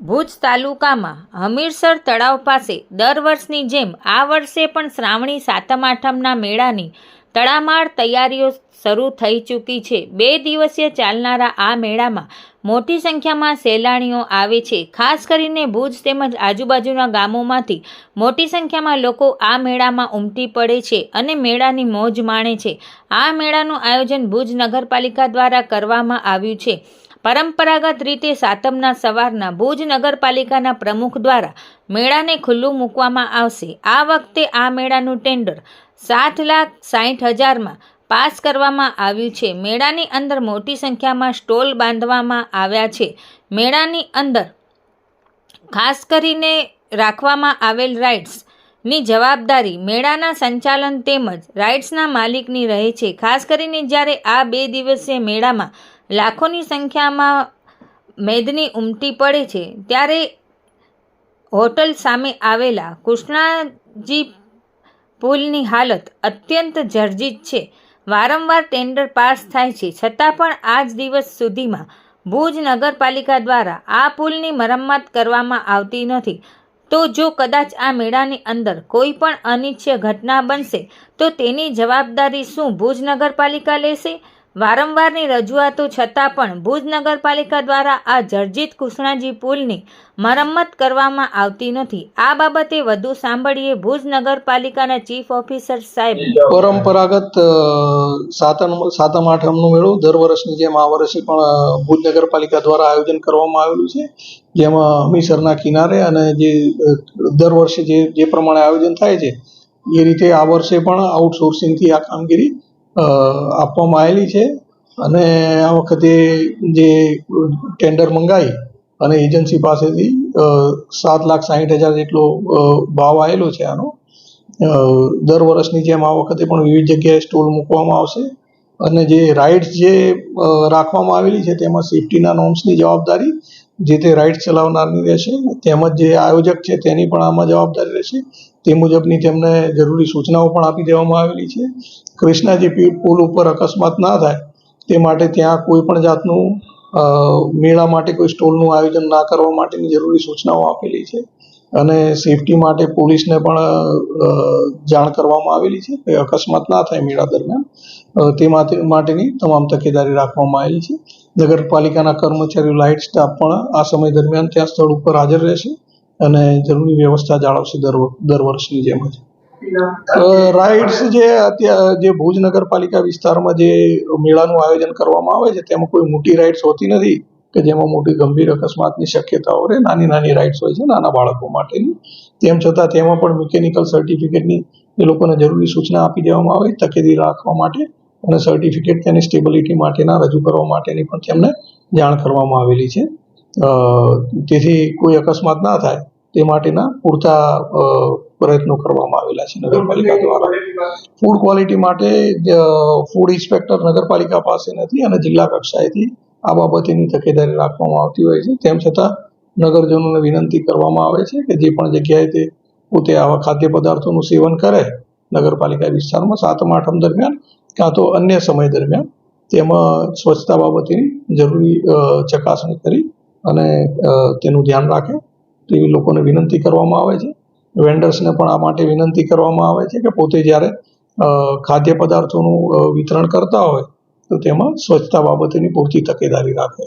ભુજ તાલુકામાં હમીરસર તળાવ પાસે દર વર્ષની જેમ આ વર્ષે પણ શ્રાવણી સાતમ આઠમના મેળાની તડામાર તૈયારીઓ શરૂ થઈ ચૂકી છે. બે દિવસીય ચાલનારા આ મેળામાં મોટી સંખ્યામાં સહેલાણીઓ આવે છે. ખાસ કરીને ભુજ તેમજ આજુબાજુના ગામોમાંથી મોટી સંખ્યામાં લોકો આ મેળામાં ઉમટી પડે છે અને મેળાની મોજ માણે છે. આ મેળાનું આયોજન ભુજ નગરપાલિકા દ્વારા કરવામાં આવ્યું છે. પરંપરાગત રીતે સાતમના સવારના ભુજ નગરપાલિકાના પ્રમુખ દ્વારા મેળાને ખુલ્લું મૂકવામાં આવશે. આ વખતે આ મેળાનું ટેન્ડર સાત લાખ સાઠ હજારમાં પાસ કરવામાં આવ્યું છે. મેળાની અંદર મોટી સંખ્યામાં સ્ટોલ બાંધવામાં આવ્યા છે. મેળાની અંદર ખાસ કરીને રાખવામાં આવેલ રાઇડ્સની જવાબદારી મેળાના સંચાલન તેમજ રાઇડ્સના માલિકની રહે છે. ખાસ કરીને જ્યારે આ બે દિવસીય મેળામાં લાખોની સંખ્યામાં મેદની ઉમટી પડે છે. ત્યારે હોટલ સામે આવેલા કૃષ્ણાજી પુલની હાલત અત્યંત જર્જિત છે. વારંવાર ટેન્ડર પાસ થાય છે. છતાં પણ આજ દિવસ સુધીમાં ભુજ નગરપાલિકા દ્વારા આ પુલની મરમ્મત કરવામાં આવતી નથી. તો જો કદાચ આ મેળાની અંદર કોઈ પણ અનિચ્છય ઘટના બનશે, તો તેની જવાબદારી શું ભુજ નગરપાલિકા લેશે? વારંવારની રજૂઆતો છતાં પણ ભુજ નગરપાલિકા દ્વારા આ જર્જિત કૃષ્ણાજી પુલની મરમ્મત કરવામાં આવતી નથી. આ બાબતે વધુ સાંભળીએ ભુજ નગરપાલિકાના ચીફ ઓફિસર સાહેબ. પરંપરાગત સાતમ સાતમ આઠમનો મેળો દર વર્ષની જેમ આ વર્ષે પણ ભુજ નગરપાલિકા દ્વારા આયોજન કરવામાં આવેલું છે. જેમાં હમીસરના કિનારે અને જે દર વર્ષે જે જે પ્રમાણે આયોજન થાય છે, એ રીતે આ વર્ષે પણ આઉટસોર્સિંગથી આ કામગીરી આપવામાં આવેલી છે અને આ વખતે જે ટેન્ડર મંગાવી અને એજન્સી પાસેથી સાત લાખ સાહીઠ હજાર જેટલો ભાવ આવેલો છે આનો. દર વર્ષની જેમ આ વખતે પણ વિવિધ જગ્યાએ સ્ટોલ મૂકવામાં આવશે અને જે રાઇડ્સ જે રાખવામાં આવેલી છે તેમાં સેફટીના નોર્મ્સની જવાબદારી જે તે રાઇડ્સ ચલાવનારની રહેશે, તેમજ જે આયોજક છે તેની પણ આમાં જવાબદારી રહેશે. તે મુજબની તેમને જરૂરી સૂચનાઓ પણ આપી દેવામાં આવેલી છે. કૃષ્ણાજી પુલ ઉપર અકસ્માત ના થાય, તે માટે ત્યાં કોઈ પણ જાતનું મેળા માટે કોઈ સ્ટોલનું આયોજન ના કરવા માટેની જરૂરી સૂચનાઓ આપેલી છે. અને સેફટી માટે પોલીસને પણ જાણ કરવામાં આવેલી છે. કે અકસ્માત ના થાય મેળા દરમિયાન તે માટે માટેની તમામ તકેદારી રાખવામાં આવેલી છે. નગરપાલિકાના કર્મચારીઓ, લાઇટ સ્ટાફ પણ આ સમય દરમિયાન ત્યાં સ્થળ ઉપર હાજર રહેશે અને જરૂરી વ્યવસ્થા જાળવશે દર દર વર્ષની જેમ જ. રાઇડ્સ જે અત્યારે જે ભુજ નગરપાલિકા વિસ્તારમાં જે મેળાનું આયોજન કરવામાં આવે છે, તેમાં કોઈ મોટી રાઇડ્સ હોતી નથી. કે જેમાં મોટી ગંભીર અકસ્માતની શક્યતાઓ રહે નાની નાની રાઇડ્સ હોય છે નાના બાળકો માટેની. તેમ છતાં તેમાં પણ મિકેનિકલ સર્ટિફિકેટની એ લોકોને જરૂરી સૂચના આપી દેવામાં આવે, તકેદી રાખવા માટે અને સર્ટિફિકેટ તેની સ્ટેબિલિટી માટેના, રજૂ કરવા માટેની પણ તેમને જાણ કરવામાં આવેલી છે. તેથી કોઈ અકસ્માત ના થાય તે માટેના પૂરતા પ્રયત્નો કરવામાં આવેલા છે નગરપાલિકા દ્વારા. ફૂડ ક્વોલિટી માટે ફૂડ ઇન્સ્પેક્ટર નગરપાલિકા પાસે નથી અને જિલ્લા કક્ષાએથી આ બાબતેની તકેદારી રાખવામાં આવતી હોય છે. તેમ છતાં નગરજનોને વિનંતી કરવામાં આવે છે કે જે પણ જગ્યાએ તે પોતે આવા ખાદ્ય પદાર્થોનું સેવન કરે, નગરપાલિકા વિસ્તારમાં સાતમ આઠમ દરમિયાન કાં તો અન્ય સમય દરમિયાન તેમાં સ્વચ્છતા બાબતેની જરૂરી ચકાસણી કરી અને તેનું ધ્યાન રાખે. તેવી લોકોને વિનંતી કરવામાં આવે છે. વેન્ડર્સને પણ આ માટે વિનંતી કરવામાં આવે છે કે પોતે જ્યારે ખાદ્ય પદાર્થોનું વિતરણ કરતા હોય તો તેમાં સ્વચ્છતા બાબતેની પૂરતી તકેદારી રાખે.